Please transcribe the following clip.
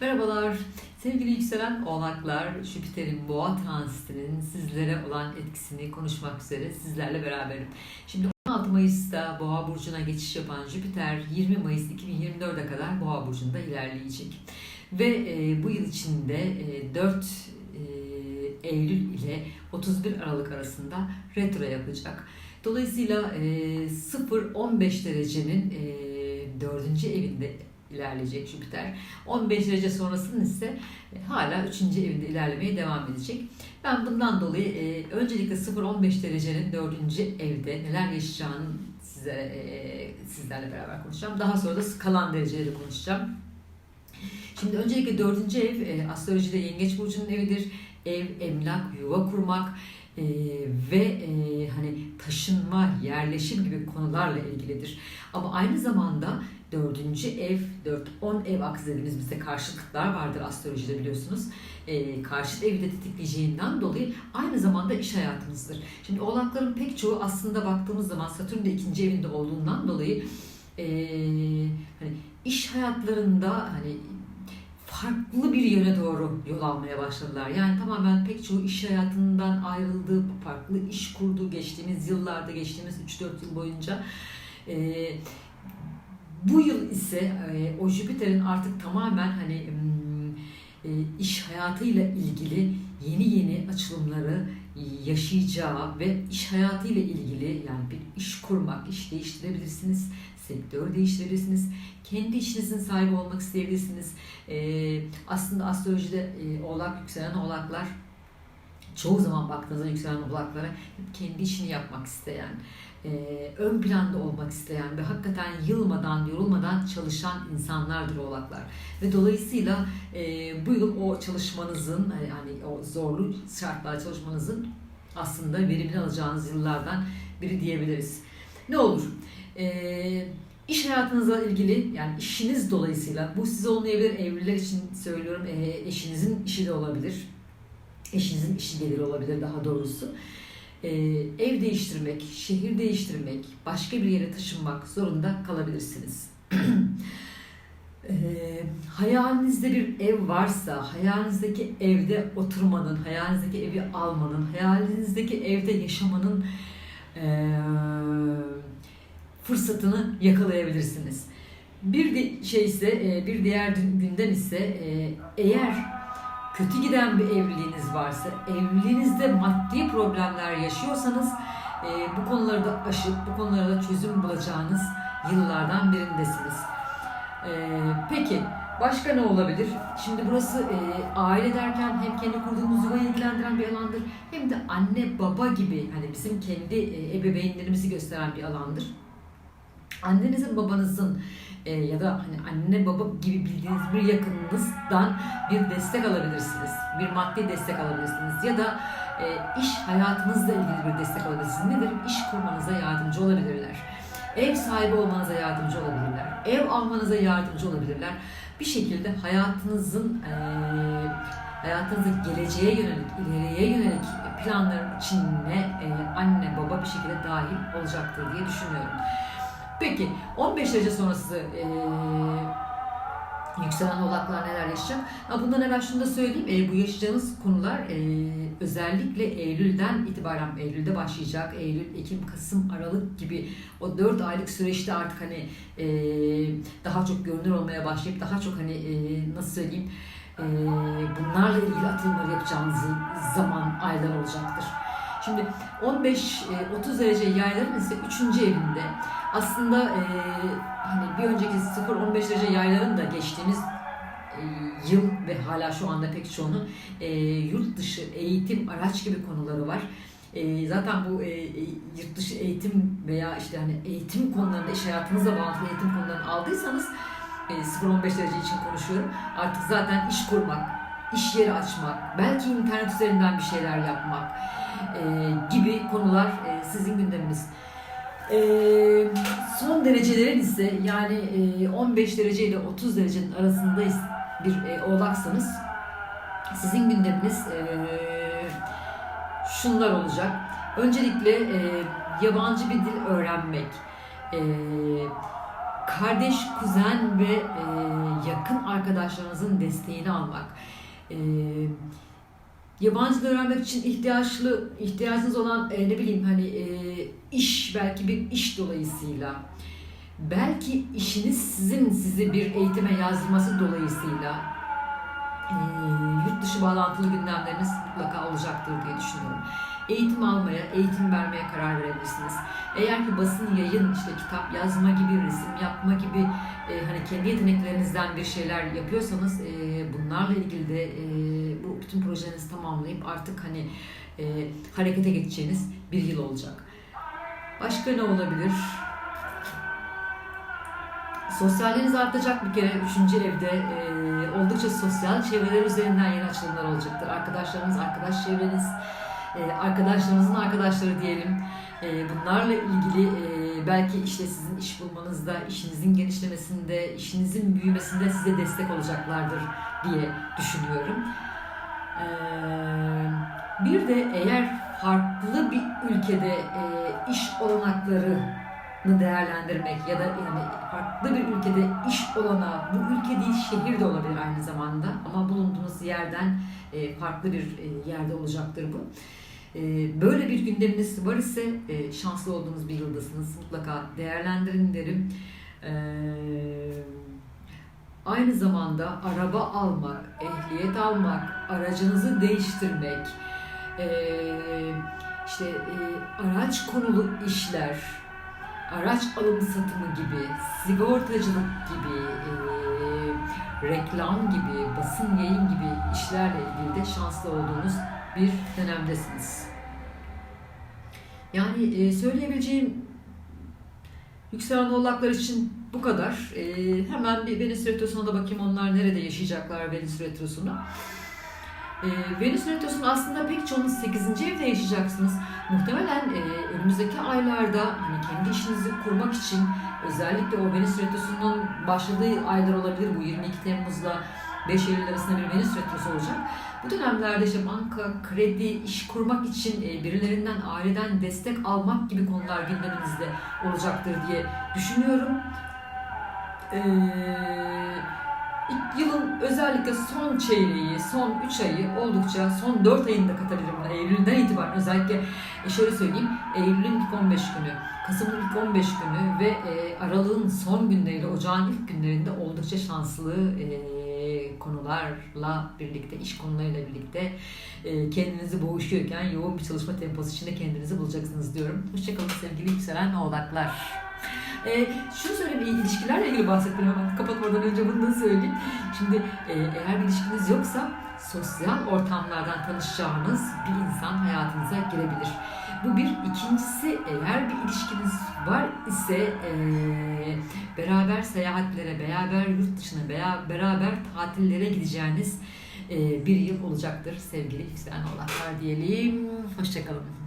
Merhabalar sevgili yükselen oğlaklar Jüpiter'in boğa transitinin sizlere olan etkisini konuşmak üzere sizlerle beraberim. Şimdi 16 Mayıs'ta boğa burcuna geçiş yapan Jüpiter 20 Mayıs 2024'e kadar boğa burcunda ilerleyecek. Ve e, bu yıl içinde e, 4 e, Eylül ile 31 Aralık arasında retro yapacak. Dolayısıyla e, 0-15 derecenin e, 4. evinde ilerleyecek Jüpiter. 15 derece sonrasının ise e, hala 3. evinde ilerlemeye devam edecek. Ben bundan dolayı e, öncelikle 0-15 derecenin 4. evde neler yaşayacağını sizlere, e, sizlerle beraber konuşacağım. Daha sonra da kalan dereceleri konuşacağım. Şimdi öncelikle 4. ev e, astrolojide Yengeç Burcu'nun evidir. Ev, emlak, yuva kurmak, e, ve e, hani taşınma, yerleşim gibi konularla ilgilidir. Ama aynı zamanda dördüncü ev, 4-10 ev aksı dediğimiz bizde karşıtlıklar vardır astrolojide biliyorsunuz. E, karşıt evi de tetikleyeceğinden dolayı aynı zamanda iş hayatımızdır. Şimdi oğlakların pek çoğu aslında baktığımız zaman Satürn de ikinci evinde olduğundan dolayı e, hani iş hayatlarında hani farklı bir yöne doğru yol almaya başladılar. Yani tamamen pek çoğu iş hayatından ayrıldı, farklı iş kurdu geçtiğimiz yıllarda, geçtiğimiz 3-4 yıl boyunca. Ee, bu yıl ise e, o Jüpiter'in artık tamamen hani e, iş hayatıyla ilgili yeni yeni açılımları yaşayacağı ve iş hayatıyla ilgili yani bir iş kurmak, iş değiştirebilirsiniz, sektör değiştirebilirsiniz, kendi işinizin sahibi olmak isteyebilirsiniz. Ee, aslında astrolojide e, oğlak yükselen oğlaklar çoğu zaman baktığınızda yükselen oğlaklara hep kendi işini yapmak isteyen, e, ön planda olmak isteyen ve hakikaten yılmadan, yorulmadan çalışan insanlardır oğlaklar. Ve dolayısıyla e, bu yıl o çalışmanızın, e, hani o zorlu şartlarda çalışmanızın aslında verimli alacağınız yıllardan biri diyebiliriz. Ne olur? İş hayatınızla ilgili yani işiniz dolayısıyla bu size olmayabilir evliler için söylüyorum eşinizin işi de olabilir. Eşinizin işi gelir olabilir daha doğrusu. E, ev değiştirmek, şehir değiştirmek, başka bir yere taşınmak zorunda kalabilirsiniz. e, hayalinizde bir ev varsa, hayalinizdeki evde oturmanın, hayalinizdeki evi almanın, hayalinizdeki evde yaşamanın eee fırsatını yakalayabilirsiniz. Bir de şey ise e, bir diğer gündem ise e, eğer kötü giden bir evliliğiniz varsa, evliliğinizde maddi problemler yaşıyorsanız e, bu konuları da aşıp bu konulara da çözüm bulacağınız yıllardan birindesiniz. Peki başka ne olabilir? Şimdi burası aile derken hem kendi kurduğumuz yuvayı ilgilendiren bir alandır hem de anne baba gibi hani bizim kendi ebeveynlerimizi gösteren bir alandır annenizin babanızın e, ya da hani anne baba gibi bildiğiniz bir yakınınızdan bir destek alabilirsiniz. Bir maddi destek alabilirsiniz ya da e, iş hayatınızla ilgili bir destek alabilirsiniz. Nedir? İş kurmanıza yardımcı olabilirler. Ev sahibi olmanıza yardımcı olabilirler. Ev almanıza yardımcı olabilirler. Bir şekilde hayatınızın e, hayatınızın geleceğe yönelik, ileriye yönelik planların içine e, anne baba bir şekilde dahil olacaktır diye düşünüyorum. Peki 15 derece sonrası e, yükselen oğlaklar neler yaşayacak? Ha, bundan evvel şunu da söyleyeyim. E, bu yaşayacağınız konular e, özellikle Eylül'den itibaren Eylül'de başlayacak. Eylül, Ekim, Kasım, Aralık gibi o 4 aylık süreçte artık hani e, daha çok görünür olmaya başlayıp daha çok hani e, nasıl söyleyeyim e, bunlarla ilgili atılımları yapacağınız zaman aylar olacaktır. Şimdi 15-30 derece yayların ise 3. evinde aslında e, hani bir önceki 0-15 derece yayların da geçtiğimiz e, yıl ve hala şu anda pek çoğunun e, yurt dışı eğitim araç gibi konuları var. E, zaten bu e, e yurt dışı eğitim veya işte hani eğitim konularında iş hayatınızla bağlantılı eğitim konularını aldıysanız e, 0-15 derece için konuşuyorum. Artık zaten iş kurmak, iş yeri açmak, belki internet üzerinden bir şeyler yapmak e, gibi konular e, sizin gündeminiz. E, son derecelerin ise yani e, 15 derece ile 30 derecenin arasındayız bir e, oğlaksanız sizin gündeminiz e, şunlar olacak. Öncelikle e, yabancı bir dil öğrenmek, e, kardeş, kuzen ve e, yakın arkadaşlarınızın desteğini almak. E, yabancı öğrenmek için ihtiyaçlı ihtiyacınız olan e, ne bileyim hani e, iş belki bir iş dolayısıyla belki işiniz sizin sizi bir eğitime yazdırması dolayısıyla e, yurt dışı bağlantılı gündemleriniz mutlaka olacaktır diye düşünüyorum. Eğitim almaya, eğitim vermeye karar verebilirsiniz. Eğer ki basın, yayın, işte kitap yazma gibi, resim yapma gibi e, hani kendi yeteneklerinizden bir şeyler yapıyorsanız e, bunlarla ilgili de e, bu bütün projelerinizi tamamlayıp artık hani e, harekete geçeceğiniz bir yıl olacak. Başka ne olabilir? Sosyalliğiniz artacak bir kere. Üçüncü evde e, oldukça sosyal çevreler üzerinden yeni açılımlar olacaktır. Arkadaşlarınız, arkadaş çevreniz, e, arkadaşlarınızın arkadaşları diyelim. E, bunlarla ilgili e, belki işte sizin iş bulmanızda, işinizin genişlemesinde, işinizin büyümesinde size destek olacaklardır diye düşünüyorum. Bir de eğer farklı bir ülkede e, iş olanaklarını değerlendirmek ya da yani farklı bir ülkede iş olana, bu ülke değil şehir de olabilir aynı zamanda ama bulunduğunuz yerden farklı bir yerde olacaktır bu. Böyle bir gündeminiz var ise şanslı olduğunuz bir yıldasınız. Mutlaka değerlendirin derim. E, Aynı zamanda araba almak, ehliyet almak, aracınızı değiştirmek, işte araç konulu işler, araç alım satımı gibi, sigortacılık gibi, reklam gibi, basın yayın gibi işlerle ilgili de şanslı olduğunuz bir dönemdesiniz. Yani söyleyebileceğim yükselen oğlaklar için bu kadar. E, hemen bir Venüs Retrosu'na da bakayım onlar nerede yaşayacaklar Venüs Retrosu'nu. E, Venüs Retrosu'nu aslında pek çoğunuz 8. evde yaşayacaksınız. Muhtemelen e, önümüzdeki aylarda hani kendi işinizi kurmak için özellikle o Venüs Retrosu'nun başladığı aylar olabilir. Bu 22 Temmuz'la 5 Eylül arasında bir Venüs Retrosu olacak. Bu dönemlerde işte banka, kredi, iş kurmak için e, birilerinden, aileden destek almak gibi konular gündeminizde olacaktır diye düşünüyorum. Ee, yılın özellikle son çeyreği, son 3 ayı oldukça, son 4 ayını da katabilirim buna. Eylül'den itibaren özellikle e, şöyle söyleyeyim, Eylül'ün ilk 15 günü, Kasım'ın ilk 15 günü ve e, Aralık'ın son günleriyle Ocağın ilk günlerinde oldukça şanslı e, konularla birlikte, iş konularıyla birlikte e, kendinizi boğuşuyorken yoğun bir çalışma temposu içinde kendinizi bulacaksınız diyorum. Hoşçakalın sevgili yükselen oğlaklar. E, şunu söyleyeyim, ilişkilerle ilgili bahsettim hemen kapatmadan önce bunu da söyleyeyim. Şimdi e, eğer bir ilişkiniz yoksa sosyal ortamlardan tanışacağınız bir insan hayatınıza girebilir. Bu bir. ikincisi eğer bir ilişkiniz var ise e, beraber seyahatlere, beraber yurt dışına, beraber tatillere gideceğiniz e, bir yıl olacaktır sevgili yükselen oğlaklar diyelim. Hoşçakalın.